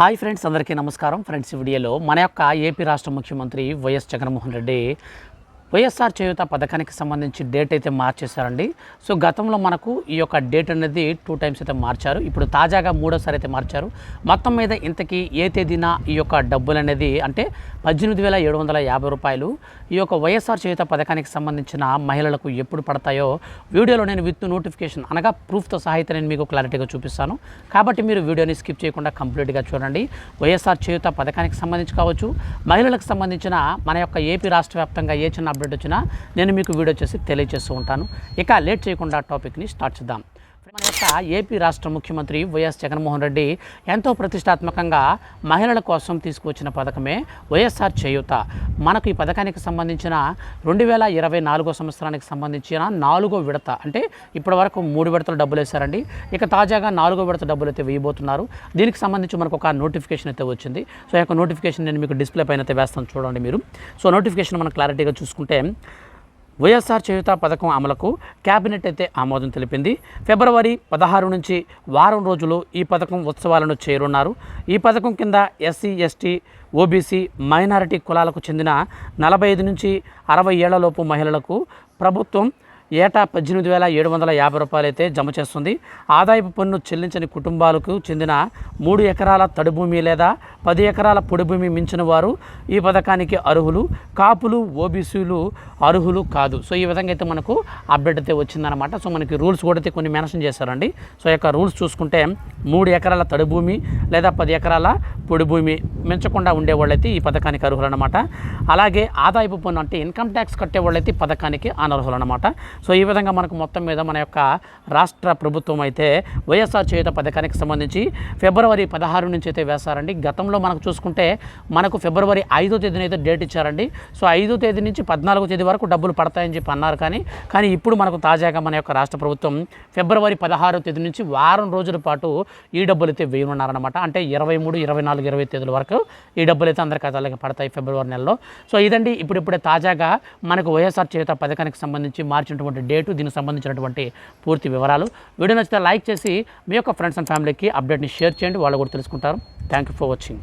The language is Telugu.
హాయ్ ఫ్రెండ్స్ అందరికీ నమస్కారం. ఫ్రెండ్స్ ఈ వీడియోలో మన యొక్క ఏపీ రాష్ట్ర ముఖ్యమంత్రి వైఎస్ జగన్మోహన్ రెడ్డి వైఎస్ఆర్ చేయూత పథకానికి సంబంధించి డేట్ అయితే మార్చేశారండి. సో గతంలో మనకు ఈ యొక్క డేట్ అనేది టూ టైమ్స్ అయితే మార్చారు. ఇప్పుడు తాజాగా మూడోసారి అయితే మార్చారు. మొత్తం మీద ఇంతకీ ఏ తేదీన ఈ యొక్క డబ్బులు అనేది అంటే పద్దెనిమిది వేల ఏడు వందల యాభై రూపాయలు ఈ యొక్క వైఎస్ఆర్ చేయూత పథకానికి సంబంధించిన మహిళలకు ఎప్పుడు పడతాయో వీడియోలో నేను విత్ నోటిఫికేషన్ అనగా ప్రూఫ్తో సహా అయితే నేను మీకు క్లారిటీగా చూపిస్తాను. కాబట్టి మీరు వీడియోని స్కిప్ చేయకుండా కంప్లీట్గా చూడండి. వైఎస్ఆర్ చేయూత పథకానికి సంబంధించి కావచ్చు మహిళలకు సంబంధించిన మన యొక్క ఏపీ రాష్ట్ర వ్యాప్తంగా ఏ చిన్న అప్డేట్ వచ్చినా నేను మీకు వీడియో చేసి తెలియజేస్తూ ఉంటాను. ఇక లేట్ చేయకుండా టాపిక్ని స్టార్ట్ చేద్దాం. మన ఏపీ రాష్ట్ర ముఖ్యమంత్రి వైఎస్ జగన్మోహన్ రెడ్డి ఎంతో ప్రతిష్టాత్మకంగా మహిళల కోసం తీసుకువచ్చిన పథకమే వైఎస్ఆర్ చేయూత. మనకు ఈ పథకానికి సంబంధించిన రెండు వేల ఇరవై నాలుగో సంవత్సరానికి సంబంధించిన నాలుగో విడత అంటే ఇప్పటి వరకు మూడు విడతలు డబ్బులు వేశారండి. ఇక తాజాగా నాలుగో విడత డబ్బులు అయితే వేయబోతున్నారు. దీనికి సంబంధించి మనకు ఒక నోటిఫికేషన్ అయితే వచ్చింది. సో ఈ యొక్క నోటిఫికేషన్ నేను మీకు డిస్ప్లే పైన అయితే వేస్తాను చూడండి మీరు. సో నోటిఫికేషన్ మనం క్లారిటీగా చూసుకుంటే వైఎస్ఆర్ చేయుత పథకం అమలుకు కేబినెట్ అయితే ఆమోదం తెలిపింది. ఫిబ్రవరి పదహారు నుంచి వారం రోజులు ఈ పథకం ఉత్సవాలను చేరున్నారు. ఈ పథకం కింద ఎస్సీ ఎస్టీ ఓబీసీ మైనారిటీ కులాలకు చెందిన నలభై ఐదు నుంచి అరవై ఏళ్ళలోపు మహిళలకు ప్రభుత్వం ఏటా పద్దెనిమిది వేల ఏడు వందల యాభై రూపాయలైతే జమ చేస్తుంది. ఆదాయపు పన్ను చెల్లించని కుటుంబాలకు చెందిన మూడు ఎకరాల తడి భూమి లేదా పది ఎకరాల పొడి భూమి మించిన వారు ఈ పథకానికి అర్హులు. కాపులు ఓబీసీలు అర్హులు కాదు. సో ఈ విధంగా అయితే మనకు అప్డేట్ అయితే వచ్చిందనమాట సో మనకి రూల్స్ కూడా అయితే కొన్ని మెన్షన్ చేశారండి. సో యొక్క రూల్స్ చూసుకుంటే మూడు ఎకరాల తడి భూమి లేదా పది ఎకరాల పొడి భూమి మించకుండా ఉండేవాళ్ళైతే ఈ పథకానికి అర్హులు అనమాట అలాగే ఆదాయపు పన్ను అంటే ఇన్కమ్ ట్యాక్స్ కట్టేవాళ్ళైతే ఈ పథకానికి అనర్హులు అనమాట సో ఈ విధంగా మనకు మొత్తం మీద మన యొక్క రాష్ట్ర ప్రభుత్వం అయితే వైఎస్ఆర్ చేయుత పథకానికి సంబంధించి ఫిబ్రవరి పదహారు నుంచి అయితే వేశారండి. గతంలో మనకు చూసుకుంటే మనకు ఫిబ్రవరి ఐదో తేదీన అయితే డేట్ ఇచ్చారండి. సో ఐదో తేదీ నుంచి పద్నాలుగో తేదీ వరకు డబ్బులు పడతాయని చెప్పి అన్నారు కానీ కానీ ఇప్పుడు మనకు తాజాగా మన యొక్క రాష్ట్ర ప్రభుత్వం ఫిబ్రవరి పదహారో తేదీ నుంచి వారం రోజుల పాటు ఈ డబ్బులు అయితే వేయనున్నారనమాట అంటే ఇరవై మూడు ఇరవై నాలుగు ఇరవై తేదీల వరకు ఈ డబ్బులు అయితే అందరి ఖాతాలకి పడతాయి ఫిబ్రవరి నెలలో. సో ఇదండి ఇప్పుడిప్పుడే తాజాగా మనకు వైఎస్ఆర్ చేత పథకానికి సంబంధించి మార్చినటువంటి డేటు దీనికి సంబంధించినటువంటి పూర్తి వివరాలు. వీడియో నచ్చితే లైక్ చేసి మీ యొక్క ఫ్రెండ్స్ అండ్ ఫ్యామిలీకి అప్డేట్ని షేర్ చేయండి. వాళ్ళు కూడా తెలుసుకుంటారు. Thank you for watching